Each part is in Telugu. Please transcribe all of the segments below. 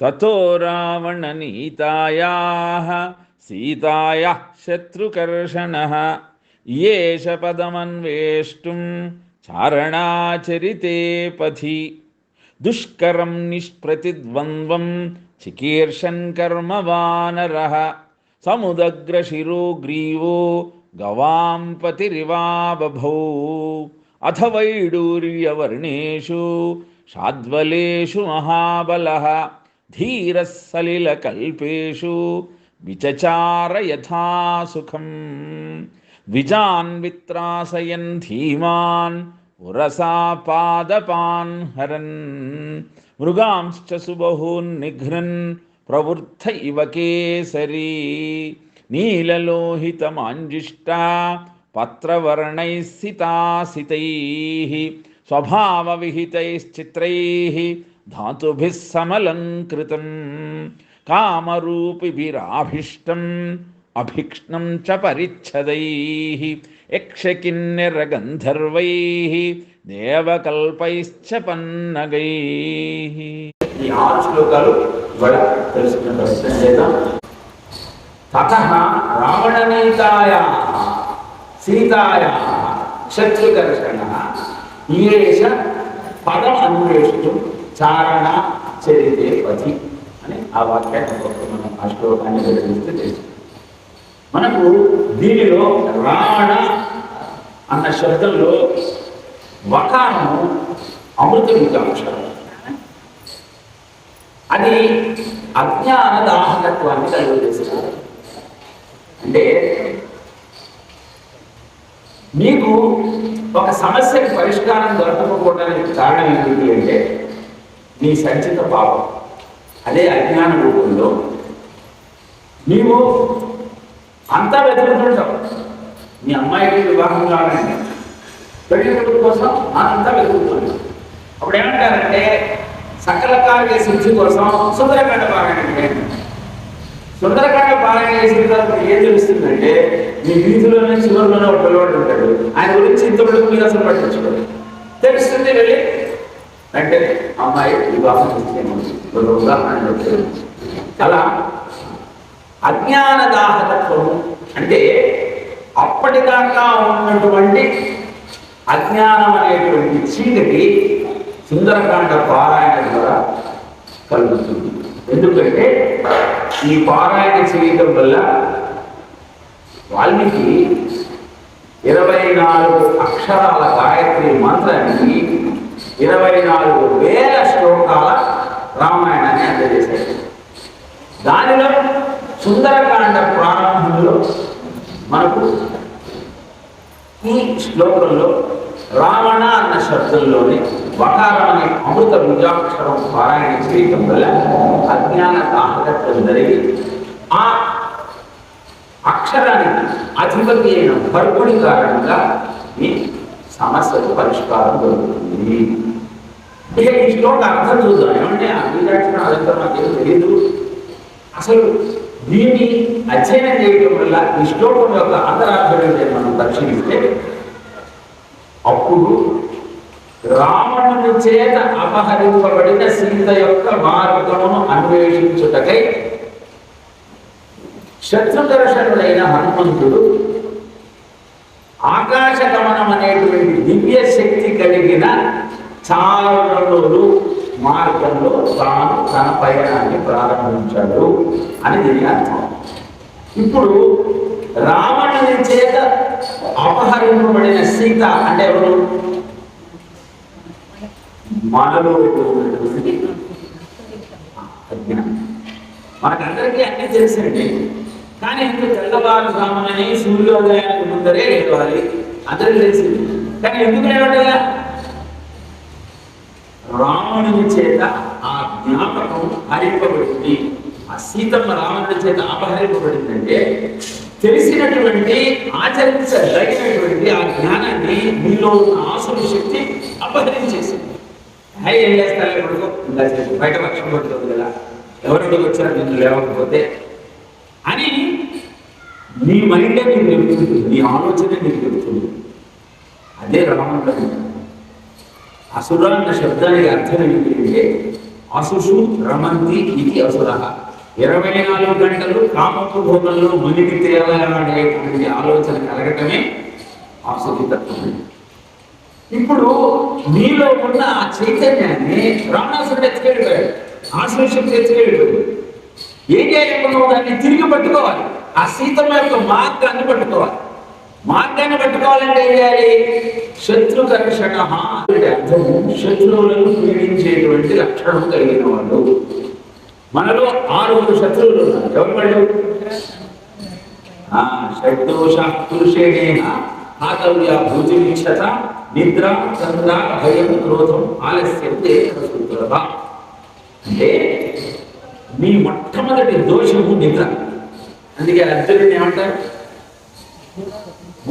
ततो रावणनीतायाः सीतायाः शत्रुकर्षणः। येष पदमन्वेष्टुं चारणाचरिते पथि। दुष्करं निष्प्रतिद्वन्द्वं चिकीर्षन् कर्म वानरः समुदग्रशिरो ग्रीवो गवाम् पतिरिवाबभो। अथ वैडूर्यवर्णेषु शाद्वलेषु महाबलः। धीरः सलिलकल्पेषु विचचार यथा सुखम् विजान् वित्रासयन् धीमान् उरसा पादपान् हरन्। मृगांश्च सुबहून् निघ्नन् प्रवृद्ध इव केसरी। नीललोहितमाञ्जिष्टा पत्रवर्णैः सितासितैः स्वभावविहितैश्चित्रैः ధాతుభిः సమలంకృతం కామరూపిభిరాభిష్టం అభిక్ష్ణం చ పరిచ్ఛదై యక్షకిన్నెరగంధర్వైः దేవకల్పైశ్చ పన్నగై. ఈ ఆరు శ్లోకాలు కూడా తెలుసుకున్న ప్రశ్న చేద్దాం తత రావణనీతాయ సీతాయ శత్రుకర్షణ ఈరేష పదం అన్వేషిస్తూ చారణ చరితే పతి అని ఆ వాక్యాన్ని ఒక్కొక్క మనం ఆ శ్లోకాన్ని వెల్లడిస్తే తెలుసు మనకు దీనిలో రావణ అన్న శబ్దంలో వకారము అమృత వికాంక్షరం అది అజ్ఞాన దాహకత్వాన్ని కలుగజేస్తున్నారు అంటే మీకు ఒక సమస్యకి పరిష్కారం దొరకకపోవడానికి కారణం ఏమిటి అంటే నీ సంచిత పాపం. అదే అజ్ఞాన రూపంలో నీవు అంతా వెతుకుతుంటావు. మీ అమ్మాయికి వివాహం కావాలండి పెళ్ళి కోసం అంతా వెతుకుతున్నావు అప్పుడు ఏమంటారంటే సకల కార్య సిద్ధి కోసం సుందరకాండ పారాయణ చేయండి. సుందరకాండ పారాయణ చేసిన తర్వాత ఏం తెలుస్తుందంటే మీ వీధిలోనే చివరిలోనే ఒక పిల్లవాడు ఉంటాడు. ఆయన గురించి ఇంతవరకు మీరు అసలు పట్టించుకోరు. తెలుస్తుంది వెళ్ళి అంటే అమ్మాయి వివాహం చేసేయమని ఒక ఉదాహరణ చెప్తారు. అలా అజ్ఞాన దాహతత్వము అంటే అప్పటిదాకా ఉన్నటువంటి అజ్ఞానం అనేటువంటి చీకటి సుందరకాండ పారాయణ ద్వారా కలుగుతుంది ఎందుకంటే ఈ పారాయణ చేయటం వల్ల వాల్మీకి ఇరవై నాలుగు అక్షరాల గాయత్రి మంత్రానికి ఇరవై నాలుగు వేల శ్లోకాల రామాయణాన్ని అందజేశాడు దానిలో సుందరకాండ ప్రారంభంలో మనకు ఈ శ్లోకంలో రావణ అన్న శబ్దంలోని వకారం అనే అమృత బీజాక్షరం పారాయణ చేయటం వల్ల అజ్ఞాన దాహకత్వం జరిగి ఆ అక్షరానికి అధిపతి అయిన పర్పుడి కారణంగా ఈ సమస్యకు పరిష్కారం దొరుకుతుంది. ఇక ఈ శ్లోక అర్థం చూద్దాం. ఏమంటే ఆ బీజాక్షరం అదంతా తెలియదు అసలు దీన్ని అధ్యయనం చేయడం వల్ల ఈ శ్లోకం యొక్క అంతరార్థం మనం దర్శిస్తే అప్పుడు రావణుని చేత అపహరింపబడిన సీత యొక్క మార్గమును అన్వేషించుటకై శత్రుదర్శనుడైన హనుమంతుడు ఆకాశ గమనం అనేటువంటి దివ్య శక్తి కలిగిన చారణులు మార్గంలో తాను తన పయనాన్ని ప్రారంభించాడు అని దీని అర్థం. ఇప్పుడు రావణుని చేత అపహరింపబడిన సీత అంటే ఎవరు? మనలో మనకందరికీ అన్నీ తెలుసండి కానీ ఎందుకు తెల్లవారు సామని సూర్యోదయానికి ముందరే ఏడవాలి అందరికీ తెలిసింది కానీ ఎందుకు లేవటల్లా రావణుని చేత ఆ జ్ఞాపకం హరింపబడింది. ఆ సీతమ్మ రావణుని చేత అపహరింపబడిందంటే తెలిసినటువంటి ఆచరించదగినటువంటి ఆ జ్ఞానాన్ని మీలో ఉన్న ఆసుల శక్తి అపహరించేసింది. హై ఏం చేస్తారు ఇప్పుడు బయట పక్షం పడుతుంది కదా. ఎవరికి వచ్చారు నిన్ను లేవకపోతే అని నీ మైండే నీకు చెబుతుంది నీ ఆలోచనే నీకు చెబుతుంది అదే రావణుడు అసుర అన్న శబ్దానికి అర్థం ఏంటంటే అసుషు రమంతి ఇది అసుర. ఇరవై నాలుగు గంటలు కామపు భోగంలో మునిగి తేలాడేటువంటి ఆలోచన కలగటమే ఆసురి తత్వం ఇప్పుడు నీలో ఉన్న ఆ చైతన్యాన్ని రావణాసురుడు ఎత్తుకెళ్ళిపోయాడు. ఆశ్లేషం ఎత్తుకెళ్ళిపోయాడు. ఏం చేయకుండా దాన్ని తిరిగి పట్టుకోవాలి. ఆ సీతమ్మ యొక్క మార్గాన్ని పట్టుకోవాలి. మార్గాన్ని పట్టుకోవాలంటే ఏం చేయాలి? శత్రుకర్షణ అంటే అర్థం శత్రువులను పీడించేటువంటి లక్షణం కలిగిన వాళ్ళు మనలో ఆరుగురు శత్రువులు ఉన్నారు. ఎవరు? వాళ్ళు ఆ, షడ్దోష పురుషేణేన ఆకవ్య భూతిమిక్షత నిద్ర చంద్ర భయం క్రోధం ఆలస్యం సులభ అంటే నీ మొట్టమొదటి దోషము నిద్ర. అందుకే అర్జునుడు ఏమంటారు?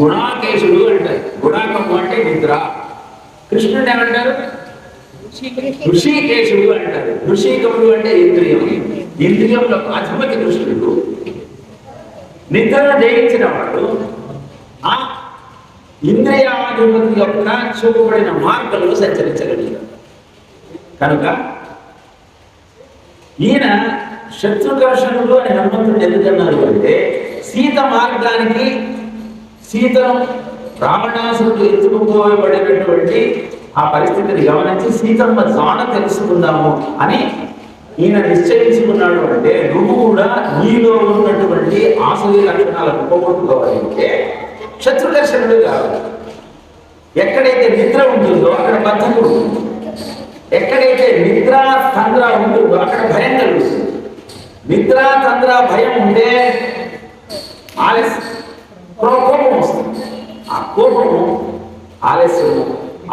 గుణాకేశుడు అంటారు. గుణాకము అంటే నిద్ర. కృష్ణుడు ఏమంటారు? ఋషికేశుడు అంటారు. ఋషికముడు అంటే ఇంద్రియం. ఇంద్రియంలో అధిపతి కృష్ణుడు. నిద్ర జయించిన వాడు ఆ ఇంద్రియాధిపతి యొక్క చూపబడిన మార్గంలో సంచరించగలిగాడు కనుక ఈయన శత్రుకర్షణుడు అని హనుమంతుడు ఎందుకన్నారు అంటే సీత మార్గానికి సీతను రావణాసురుడు ఎత్తుకుపోబడినటువంటి ఆ పరిస్థితిని గమనించి సీతమ్మ జాన తెలుసుకుందాము అని ఈయన నిశ్చయించుకున్నాడు అంటే నువ్వు కూడా నీలో ఉన్నటువంటి ఆసురీ లక్షణాలను పోగొట్టుకోవాలంటే శత్రుకర్షణుడు కావాలి ఎక్కడైతే నిద్ర ఉంటుందో అక్కడ బద్ధకుడు ఎక్కడైతే నిద్ర తంద్ర ఉంటుందో అక్కడ భయం కలుగుతుంది. నిద్ర తంద్ర భయం ఉంటే ఆలస్యం. కోపం వస్తుంది. ఆ కోపము ఆలస్యము.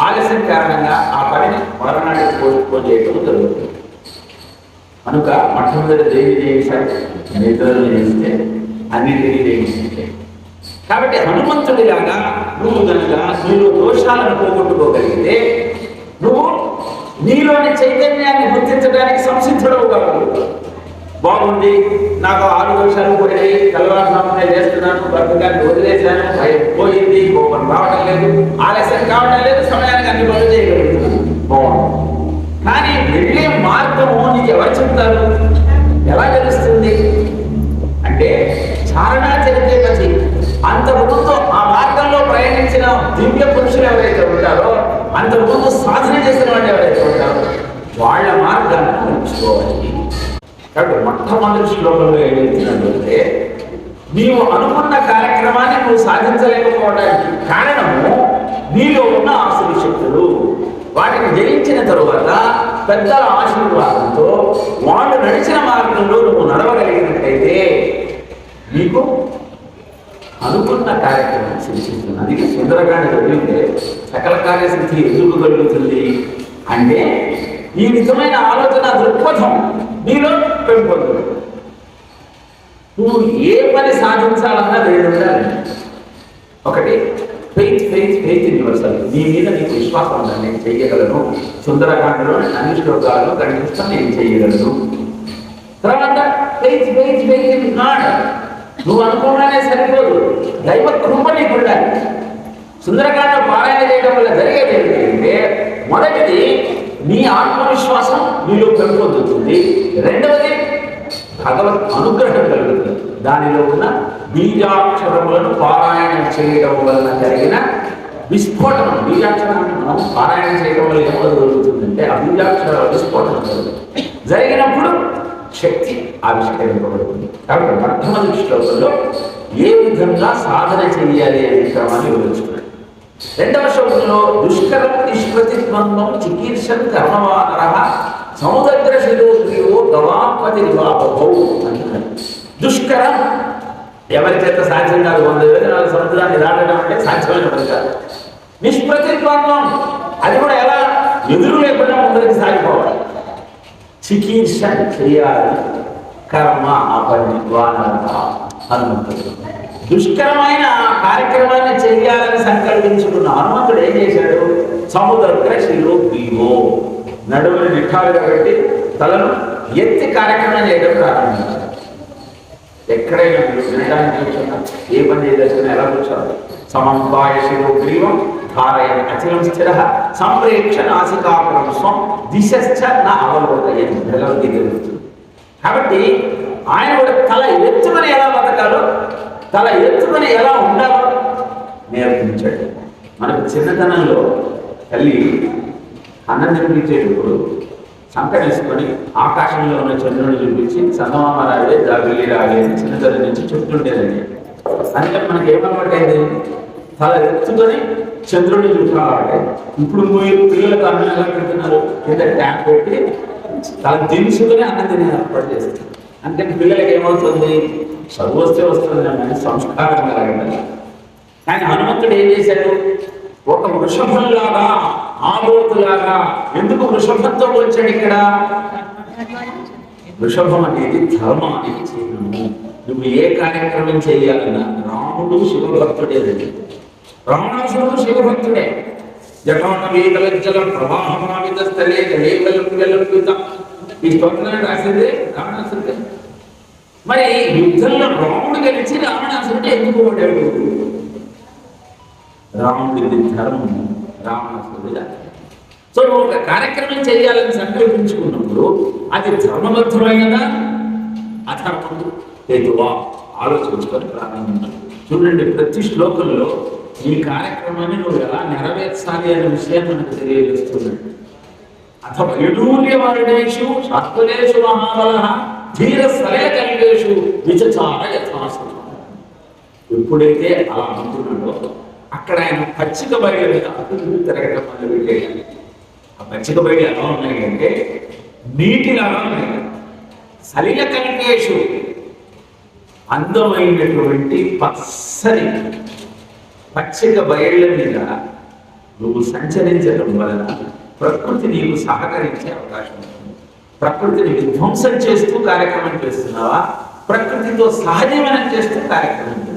ఆలస్యం కారణంగా ఆ పనిని మరణానికి పోస్ట్పోన్ చేయడం జరుగుతుంది. కనుక మొట్టమొదటి దేవి చేశాడు నిద్రలు చేస్తే అన్నిటినీ దేవిస్తే కాబట్టి హనుమంతుడిలాగా నువ్వు కనుక నీలో దోషాలను పోగొట్టుకోగలిగితే నువ్వు నీలోని చైతన్యాన్ని గుర్తించడానికి సంసిద్ధుడవు కావాలి బాగుంది. నాకు ఆరు దోషాలు పోయినాయి తెల్లవారుజామునే చేస్తున్నాను. బతుకాన్ని వదిలేశాను. భయం పోయింది. కోపం రావడం లేదు. ఆలస్యం కావడం లేదు. సమయానికి అన్ని పనులు చేయగలుగుతున్నాను బాగుంది. కానీ వెళ్ళే మార్గము నీకు ఎవరు చెప్తారు? ఎలా తెలుస్తుంది? అంటే చారణాచరితే అంత అంతకుముందు ఆ మార్గంలో ప్రయాణించిన దివ్య పురుషులు ఎవరైతే ఉంటారో అంతకుముందు సాధన చేసిన వాళ్ళు ఎవరైతే ఉంటారో వాళ్ళ మార్గాన్ని నేర్చుకోవాలి కాబట్టి మొట్టమొదటి శ్లోకంలో ఏం నీవు అనుకున్న కార్యక్రమాన్ని నువ్వు సాధించలేకపోవడానికి కారణము నీలో ఉన్న ఆసురి శక్తులు. వాటిని జయించిన తరువాత పెద్దల ఆశీర్వాదంతో వాళ్ళు నడిచిన మార్గంలో నువ్వు నడవగలిగినట్టయితే నీకు అనుకున్న కార్యక్రమం సిద్ధిస్తుంది అందుకే సుందరకాండ చదివితే సకల కార్యసిద్ధి ఎందుకు కలుగుతుంది అంటే ఈ విధమైన ఆలోచన దృక్పథం నీలో పెంపొందు. నువ్వు ఏ పని సాధించాలన్నా రెండు ఉండాలి. ఒకటి ఫెయిత్ ఫెయిత్ ఫెయిత్ యూనివర్సల్ నీ మీద నీకు విశ్వాసం ఉండాలి. నేను చేయగలను సుందరకాండలో అన్ని శ్లోకాలు కనిపిస్తాను నేను చేయగలను తర్వాత faith faith faith in God నువ్వు అనుకోగానే సరిపోదు. దైవ కృప నీకు ఉండాలి. సుందరకాండ పారాయణ చేయడం వల్ల జరిగేది ఏంటంటే మొదటిది మీ ఆత్మవిశ్వాసం మీలో పెంపొందుతుంది రెండవది భగవత్ అనుగ్రహం కలుగుతుంది. దానిలో ఉన్న బీజాక్షరములను పారాయణం చేయడం వలన జరిగిన విస్ఫోటనం. బీజాక్షరం మనం పారాయణం చేయడం వల్ల ఏమో జరుగుతుందంటే ఆ బీజాక్షర విస్ఫోటనం జరుగుతుంది. జరిగినప్పుడు శక్తి ఆవిష్కరింపబడుతుంది. కాబట్టి మొట్టమొదటి శ్లోకంలో ఏ విధంగా సాధన చేయాలి అనే క్రమాన్ని వివరించుకున్నాడు రెండవ శ్లోకంలో దుష్కర నిష్ప్రతిద్వంద్వం చికీర్షన్ కర్మవానర సముద్ర శిరోగ్రీవో గవాపతి నివాపౌ అంటున్నాడు దుష్కరం ఎవరి చేత సాధ్యం కాదు వంద యోజనాల సముద్రాన్ని దాటడం అంటే సాధ్యమైన పని కాదు అది కూడా ఎలా ఎదురు లేకుండా ముందరికి సాగిపోవాలి చికీర్ష చేయాలి కర్మ అపని హనుమంతుడు దుష్కరమైన కార్యక్రమాన్ని చేయాలని సంకల్పించుకున్న హనుమంతుడు ఏం చేశాడు? సముద్ర శిలో బీవో నడుముని నిఠాలుగా పెట్టి తలను ఎత్తి కార్యక్రమం చేయడం ప్రారంభించారు ఎక్కడైనా మీరు వినడానికి కూర్చున్నా ఏ పని చేయదలుచుకున్నా ఎలా కూర్చోవాలి? సమంబాయ శిరోగ్రీవం ధారయ అచలం స్థిర సంప్రేక్ష నాసికాపురం స్వం దిశశ్చ నా అవలోకయం భగవద్గీత చెబుతుంది. కాబట్టి ఆయన కూడా తల ఎత్తుకుని ఎలా బతకాలో తల ఎత్తుకుని ఎలా ఉండాలో నేర్పించాడు. మనకు చిన్నతనంలో తల్లి అన్నం తినిపించేటప్పుడు సంకటేసుకొని ఆకాశంలో ఉన్న చంద్రుని చూపించి చందమామ రావే జాబిల్లి రావే అని చిన్నతనం నుంచి చెప్తుండేదండి. అందుకని మనకి ఏమన్నట్టయింది తల ఎత్తుకొని చంద్రుడిని చూసుకోవాలి ఇప్పుడు మీరు పిల్లలకు అన్నం ఎలా పెడుతున్నారు? కింద ట్యాంక్ పెట్టి తల దించుకొని అన్నం తినే ఏర్పాటు చేస్తారు. అందుకని పిల్లలకి ఏమవుతుంది? చదువు వస్తే వస్తుంది కానీ సంస్కారం కలగండి కానీ హనుమంతుడు ఏం చేశాడు? ఒక వృషభంలాగా ఆమోతులాగా ఎందుకు వృషభంతో వచ్చాడు ఇక్కడ? వృషభం అనేది ధర్మానికి చిహ్నము నువ్వు ఏ కార్యక్రమం చేయాలన్నా రాముడు శివభక్తుడే రండి. రావణాసురుడు శివభక్తుడే. జటానవీతలజ్జల ప్రవాహమావిత స్థలే జలేకల్పిత ఈ స్తోత్రాన్ని రాసిందే రావణాసుడే మరి యుద్ధంలో రాముడు గెలిచి రావణాసురుడు ఎందుకు ఓడాడు? రాముడి ధర్మం రావణాసురుడిది సో నువ్వు ఒక కార్యక్రమం చేయాలని సంకల్పించుకున్నప్పుడు అది ధర్మబద్ధమైనదా అధర్మం. లేదువా ఆలోచించుకొని ప్రారంభించాలి చూడండి ప్రతి శ్లోకంలో ఈ కార్యక్రమాన్ని నువ్వు ఎలా నెరవేర్చాలి అనే విషయం మనకు తెలియజేస్తున్నాడు. అథ వైడూర్యవర్ణేషు శాస్త్రేషు మహాబల ధీర సలయకల్పేషు విచచార యథాసనం ఎప్పుడైతే అలా అంటున్నాడో అక్కడ ఆయన పచ్చిక బయలు మీద అభివృద్ధి తిరగడం మొదలు పెట్టేయాలి ఆ పచ్చిక బయలు ఎలా ఉన్నాయంటే నీటిలాగా ఉన్నాయి. సలిల కల్పేషు అందమైనటువంటి పచ్చని పచ్చిక బయళ్ళ మీద నువ్వు సంచరించడం వలన ప్రకృతి నీకు సహకరించే అవకాశం ఉంటుంది. ప్రకృతిని విధ్వంసం చేస్తూ కార్యక్రమం చేస్తున్నావా? ప్రకృతితో సహజీవనం చేస్తూ కార్యక్రమం చేస్తున్నావా?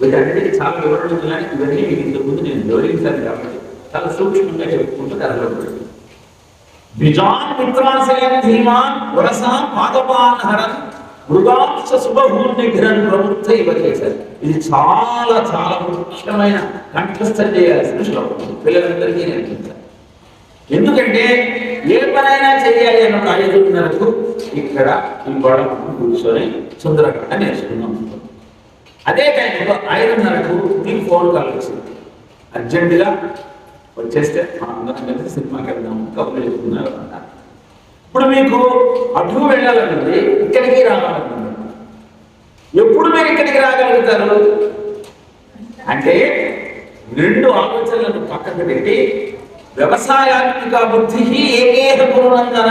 వీటన్నిటికీ చాలా వివరణ ఉంది ఇవన్నీ మీకు ఇంతకుముందు నేను వివరించాను కాబట్టి చాలా సూక్ష్మంగా చెప్పుకుంటూ కదలబడి బిజాన్ మిత్రాశయం ధీమాన్ వరసా పాదపాన్ హరన్ మృగాంశ శుభభూమి ఘిరన్ ప్రవృత్త ఇవ చేశారు. ఇది చాలా చాలా ముఖ్యమైన కంఠస్థం చేయాల్సిన శ్లోకం. పిల్లలందరికీ నేర్పించాలి ఎందుకంటే ఏ పనైనా చేయాలి అన్న ఐదున్నరకు ఇక్కడ ఈ గోడ కూర్చొని సుందరకాండ నేర్చుకున్నాం అదే టైంలో ఐదున్నరకు మీకు ఫోన్ కాల్ వచ్చింది. అర్జెంటుగా వచ్చేస్తే మనం అందరం కలిసి సినిమాకి వెళ్దాం కబుర్లు చెప్తున్నారు అన్నారు ఇప్పుడు మీకు అటు వెళ్ళాలనుంది ఇక్కడికి రావాలనుంది. ఎప్పుడు మీరు ఇక్కడికి రాగలుగుతారు? అంటే రెండు ఆలోచనలను పక్కకు పెట్టి వ్యవసాయాత్మిక బుద్ధి ఏకేహ గురునందన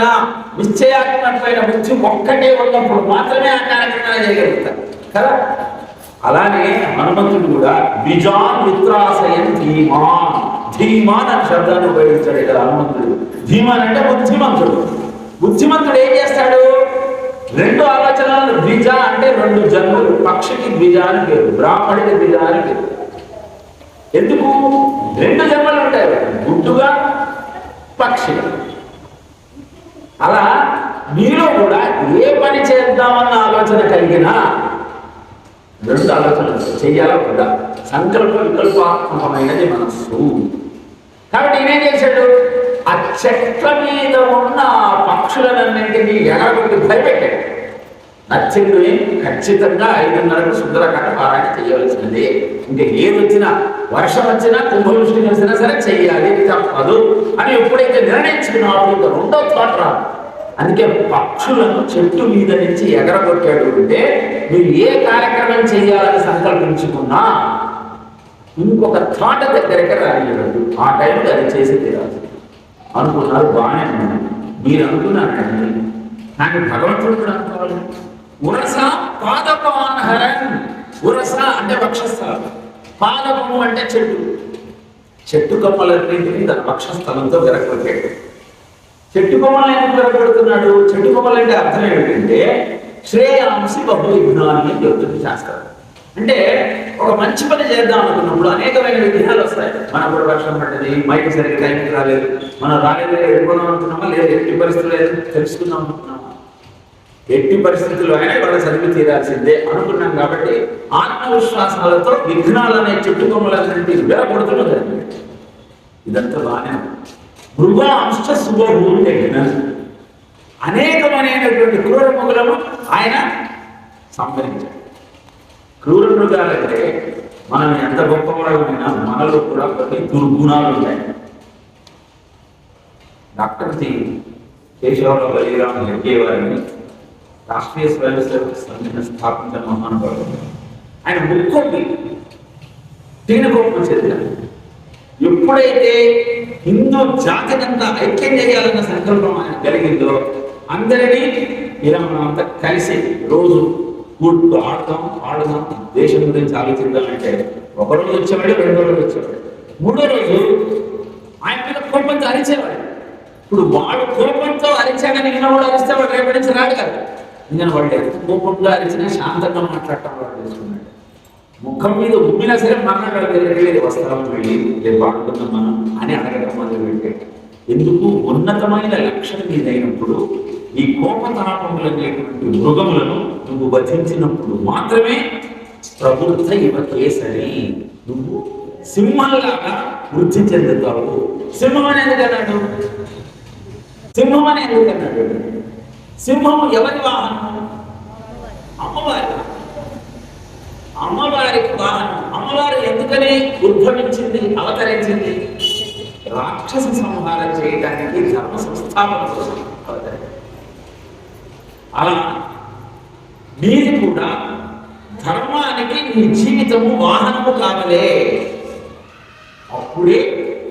నిశ్చయాత్మకమైన బుద్ధి ఒక్కటే ఉన్నప్పుడు మాత్రమే ఆ కార్యక్రమాలు చేయగలుగుతారు. కదా? అలానే హనుమంతుడు కూడా విజాన్ మిత్రాశయన్ ధీమాన్. ధీమాన్ అనే శబ్దాన్ని ఉపయోగించాడు ఇక్కడ హనుమంతుడు. ధీమాన్ అంటే బుద్ధిమంతుడు. బుద్ధిమంతుడు ఏం చేస్తాడు? రెండు ఆలోచనలు ద్విజ అంటే రెండు జన్మలు. పక్షికి ద్విజ అని పేరు బ్రాహ్మడికి ద్విజ అని పేరు. ఎందుకు? రెండు జన్మలు ఉంటాయి గుడ్డుగా పక్షి అలా మీలో కూడా ఏ పని చేద్దామన్న ఆలోచన కలిగినా రెండు ఆలోచనలు చెయ్యాలా కూడా సంకల్ప వికల్పాత్మకమైనది మనస్సు. కాబట్టి ఈయనేం చేశాడు? ఆ చెట్ల మీద ఉన్న ఆ పక్షులనన్నింటినీ ఎగరగొట్టి భయపెట్టాడు. నచ్చింది ఖచ్చితంగా ఐదున్నరకు సుందరకాండ పారాయణ చేయవలసింది ఇంకా ఏది వచ్చినా వర్షం వచ్చినా కుంభవృష్టి వచ్చినా సరే చెయ్యాలి తప్పదు అని ఎప్పుడైతే నిర్ణయించుకున్నాడు ఇంకా రెండో థాట్ రాదు. అందుకే పక్షులను చెట్టు మీద నుంచి ఎగరగొట్టాడు అంటే మీరు ఏ కార్యక్రమం చేయాలని సంకల్పించుకున్నా ఇంకొక థాట్ దగ్గరికి రానియడు ఆ టైంకి అది చేసి తీరాలి. అనుకున్నారు బాగానే ఉంది. మీరు అనుకున్నారండి కానీ భగవంతుడు కూడా అనుకోవాలి. ఉరస పాదపానహరన్. ఉరస అంటే వక్షస్థలం. పాదపము అంటే చెట్టు. చెట్టు కొమ్మలన్నింటినీ తన వక్షస్థలంతో విరగొట్టాడు చెట్టు కొమ్మలు ఎందుకు విరగొడుతున్నాడు చెట్టు కొమ్మలు అంటే అర్థం ఏమిటంటే శ్రేయాంసి బహు విఘ్నాన్ని అని చెబుతుంది శాస్త్రం. అంటే ఒక మంచి పని చేద్దాం అనుకున్నప్పుడు అనేకమైన విఘ్నాలు వస్తాయి. మన కూడా వర్షం పడ్డది మైక్ సరిగ్గా టైంకి రాలేదు మనం రాలేదు వెళ్ళిపోదాం అనుకున్నామా? లేదు ఎట్టి పరిస్థితులు లేదు తెలుసుకుందాం అనుకున్నామా? ఎట్టి పరిస్థితుల్లో అయినా కూడా చదివి తీరాల్సిందే. అనుకున్నాం కాబట్టి ఆత్మవిశ్వాసాలతో విఘ్నాలనే చెట్టుకొమ్మలన్నింటి విడగొడుతున్నది ఇదంతా బాగానే ఉంది. మృగాంశ దగ్గర అనేకమైనటువంటి క్రూర మృగులను ఆయన సంహరించాడు క్రూర మృగాలంటే మనం ఎంత గొప్పవాడమైనా మనలో కూడా కొన్ని దుర్గుణాలు ఉన్నాయి డాక్టర్ సి. కేశవరావు బలిరామ్ లెక్కే వారిని రాష్ట్రీయ స్వయం సేవక సంఘటన స్థాపించిన మహానుభావుడు. ఆయన ముక్కొండి తిన గొప్ప చెందారు ఎప్పుడైతే హిందూ జాతినంతా ఐక్యం చేయాలన్న సంకల్పం ఆయన కలిగిందో అందరినీ ఇలా మనం అంతా కలిసి రోజు కూడుతూ ఆడదాం ఆడదాం. దేశం గురించి ఆలోచిద్దాం అంటే ఒక రోజు వచ్చేవాడు రెండో రోజు వచ్చేవాడు. మూడో రోజు ఆయన మీద కోపంతో అరిచేవాడు ఇప్పుడు వాడు కోపంతో అరిచాక ఈయన కూడా అరిస్తే వాడు రేపటి నుంచి రాడు కదా. ఈయన వాడు కోపంగా అరిచినా శాంతంగా మాట్లాడటం వాడు తెలుసుకున్నాడు ముఖం మీద ఉమ్మినా సరే మరణాలు దగ్గరికి వస్త్రాలు వెళ్ళి రేపు ఆడుకుందాం మనం అని అడగడం మొదలు పెట్టాడు ఎందుకు? ఉన్నతమైన లక్ష్యం మీదైనప్పుడు ఈ కోపతాపములనేటువంటి మృగములను నువ్వు భజించినప్పుడు మాత్రమే ప్రభుత్వ ఇవ కేసరి నువ్వు సింహంలాగా వృద్ధి చెందుతావు. సింహం అని ఎందుకు సింహం అని ఎందుకు సింహం ఎవరి వాహనం? అమ్మవారి అమ్మవారికి వాహనం. అమ్మవారు ఎందుకని ఉద్భవించింది అవతరించింది? రాక్షస సంహారం చేయడానికి ధర్మ సంస్థాపన కోసం అవతరించింది. అలా మీరు కూడా ధర్మానికి నీ జీవితము వాహనము కావలే. అప్పుడే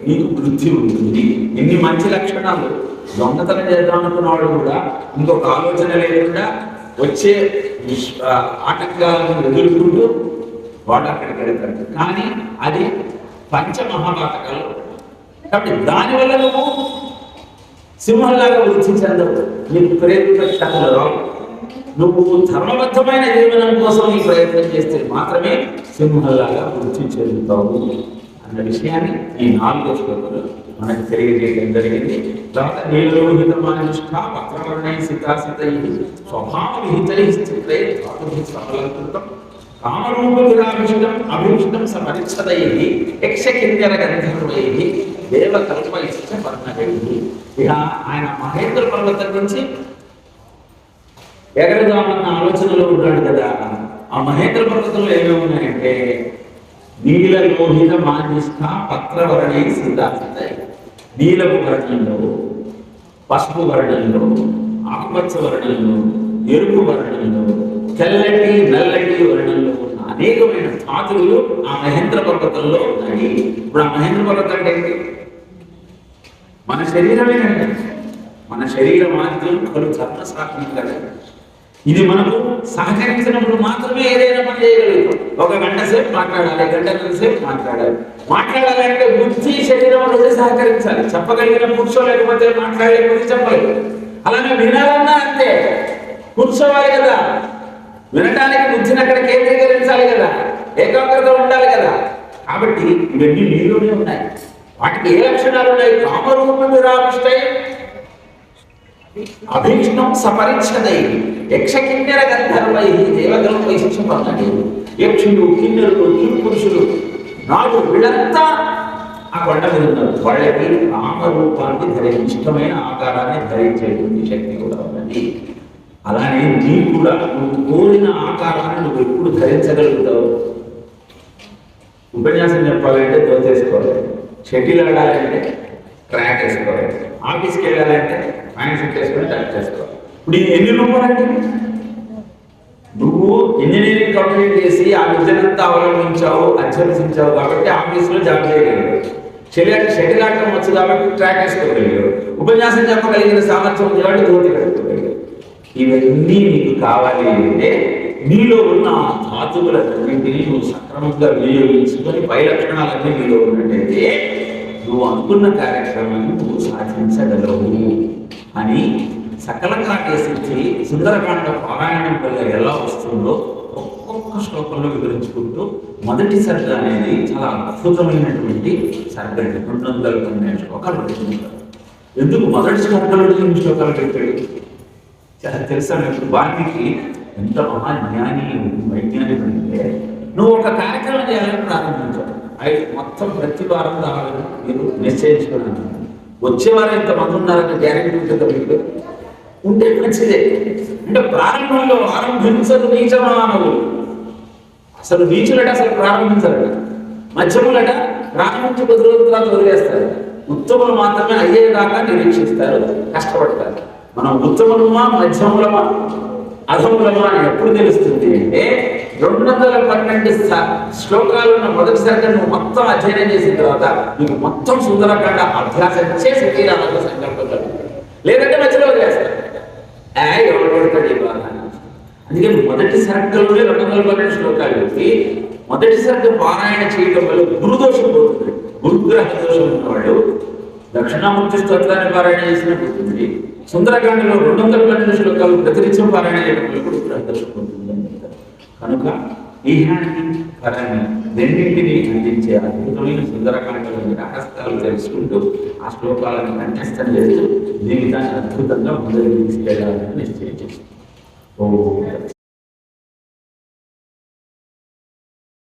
నీకు వృద్ధి ఉంటుంది. ఇన్ని మంచి లక్షణాలు దొంగతనం చేద్దాం అనుకున్నవాడు కూడా ఇంకొక ఆలోచన లేకుండా వచ్చే విశ్వ ఆటంకాలను ఎదుర్కొంటూ వాడు అక్కడికి వెళ్తాడు. కానీ అది పంచమహాపాతకాలు కాబట్టి దానివల్ల నువ్వు సింహంలాగా వృద్ధి చెందవు. నీకు ప్రేరేపణలు రావు నువ్వు ధర్మబద్ధమైన జీవనం కోసం ఈ ప్రయత్నం చేస్తే మాత్రమే సింహంలాగా వృద్ధి చెందుతావు. అన్న విషయాన్ని ఈ నాలుగో శ్లోకంలో మనకు తెలియజేయడం జరిగింది. తర్వాత నీలోహితమైన నిష్ఠ పత్రవర్ణై స్వభావ విహితై స్థితై ధాతుభిः సఫలీకృతం. కామరూప అభిష్టం సమరిచ్చదై యక్షకింజర గంధర్వై దేవకల్ప ఇష్ట వర్ణగై ఇక ఆయన మహేంద్ర పర్వతం నుంచి ఎగరదామన్న ఆలోచనలో ఉన్నాడు కదా. ఆ మహేంద్ర పర్వతంలో ఏమేమి ఉన్నాయంటే నీలలోహిత మానిష్ట పత్రవర్ణై సిద్ధాంతాయి నీలపు వర్ణంలో పసుపు వర్ణంలో ఆకుపచ్చ వర్ణంలో ఎరుపు వర్ణంలో తెల్లటి నల్లటి వర్ణంలో ఉన్న అనేకమైన ధాతువులు ఆ మహేంద్ర పర్వతంలో ఉన్నాయి. ఇప్పుడు ఆ మహేంద్ర పర్వతం అంటే ఏంటి? మన శరీరమే మన శరీర మాధ్యం కలు చర్మ సాక్షి కదా ఇది మనకు సహకరించినప్పుడు మాత్రమే ఏదైనా పని చేయగలుగుతాం. ఒక గంట సేపు మాట్లాడాలి గంట సేపు మాట్లాడాలి. మాట్లాడాలంటే బుద్ధి శరీరం అనేది సహకరించాలి. చెప్పగలిగిన కూర్చోలేకపోతే మాట్లాడలేకపోతే చెప్పలేదు. అలానే వినాలన్నా అంతే. కూర్చోవాలి కదా. వినటానికి బుద్ధిని అక్కడ కేంద్రీకరించాలి కదా. ఏకాగ్రత ఉండాలి కదా. కాబట్టి ఇవన్నీ నీలోనే ఉన్నాయి. వాటికి ఏ లక్షణాలు ఉన్నాయి? కామరూపం విరావిష్టై అభీష్ణం సపరిచ్ఛదై యక్షకిన్నెర గంధర్వై దేవగల్పై పొందండి. యక్షులు కిన్నెరులు కింపురుషులు నాడు వీళ్ళంతా ఆ కొండ మీద ఉన్నారు. వాళ్ళకి రామరూపాన్ని ధరించి ఇష్టమైన ఆకారాన్ని ధరించేటువంటి శక్తి కూడా ఉందండి అలానే నీ కూడా నువ్వు కోరిన ఆకారాన్ని నువ్వు ఎప్పుడు ధరించగలుగుతావు? ఉపన్యాసం చెప్పాలంటే దోచేసుకోవాలి. షటిల్ ఆడాలంటే ట్రాక్ వేసుకోవాలి. ఆఫీస్కి వెళ్ళాలంటే ప్యాంట్ షర్ట్ వేసుకొని టచ్ చేసుకోవాలి ఇప్పుడు ఎన్ని రూపాయలండి? నువ్వు ఇంజనీరింగ్ కంప్లీట్ చేసి ఆ విద్యనంతా అవలంబించావు అభ్యసించావు కాబట్టి ఆఫీసులో జాబ్ చేయగలిగావు షటిల్ షటిల్ ఆడటం వచ్చు కాబట్టి ట్రాక్ వేసుకోగలిగారు ఉపన్యాసం చెప్పగలిగిన సామర్థ్యం ఉంది కాబట్టి ధోతి కట్టుకోగలిగావు ఇవన్నీ నీకు కావాలి అంటే నీలో ఉన్న ఆ ధాతువులన్నింటినీ నువ్వు సక్రమంగా వినియోగించుకొని పై లక్షణాలన్నీ నీలో ఉన్నట్టయితే నువ్వు అనుకున్న కార్యక్రమాన్ని నువ్వు సాధించగలవు. అని సకలంగా ఆకేసించి సుందరకాండ పారాయణం వల్ల ఎలా వస్తుందో ఒక్కొక్క శ్లోకంలో వివరించుకుంటూ మొదటి సర్గ అనేది చాలా అద్భుతమైనటువంటి సర్గ అండి. రెండు వందల తొమ్మిది శ్లోకాలు ఎందుకు? మొదటి శ్లోకాలు ఎన్ని శ్లోకాలు పెట్టాడు చాలా తెలుసా మీకు? వాల్మీకి ఎంత మహాజ్ఞాని వైజ్ఞానికుడు అంటే. నువ్వు ఒక కార్యక్రమం చేయాలని ప్రారంభించావు. అయితే మొత్తం ప్రతి వారం రావాలని మీరు నిశ్చయించుకున్నాను వచ్చేవారు ఇంతమంది ఉన్నారని గ్యారెంటీ ఉంటుంది మీకు? ఉంటే మంచిదే. అంటే ప్రారంభంలో ఆరంభించదు నీచమానవులు. అసలు నీచులట అసలు ప్రారంభించరట. మధ్యములట ప్రారంభించి కొద్ది రోజుల తర్వాత వదిలేస్తారు. ఉత్తములు మాత్రమే అయ్యేదాకా నిరీక్షిస్తారు. కష్టపడతారు. మనం ఉత్తములమా మధ్యములమా? అధములమా ఎప్పుడు తెలుస్తుంది? అంటే రెండు వందల పన్నెండు శ్లోకాలు ఉన్న మొదటి సరిగ్గా నువ్వు మొత్తం అధ్యయనం చేసిన తర్వాత నీకు మొత్తం సుందరకాండ అభ్యాసం చేసి తీరాలన్న సంకల్పం లేదంటే మధ్యలో వదిలేస్తారు ఏ అందుకని మొదటి సర్గలోనే రెండు వందల పన్నెండు శ్లోకాలు పెట్టి మొదటి సర్గ పారాయణ చేయడం వల్ల గురుదోషం పోతుంది. గురుగ్రహ దోషం ఉన్నవాళ్ళు దక్షిణామూర్తి స్తోత్రాన్ని పారాయణ చేసినట్టు సుందరకాండలో రెండు వందల పన్నెండు శ్లోకాలు ప్రతినిత్యం పారాయణ చేయడంలో కూడా ప్రదర్శన దోషం పోతుంది అని చెప్తారు. కనుక ఈహాన్ని పరాన్ని రెండింటిని అందించే అద్భుతమైన సుందరకాండలోని రహస్యాలు తెలుసుకుంటూ ఆ శ్లోకాలను కంఠస్థం చేస్తూ జీవితాన్ని అద్భుతంగా ముందుకు తీసుకెళ్ళాలని నిశ్చయించారు ఓ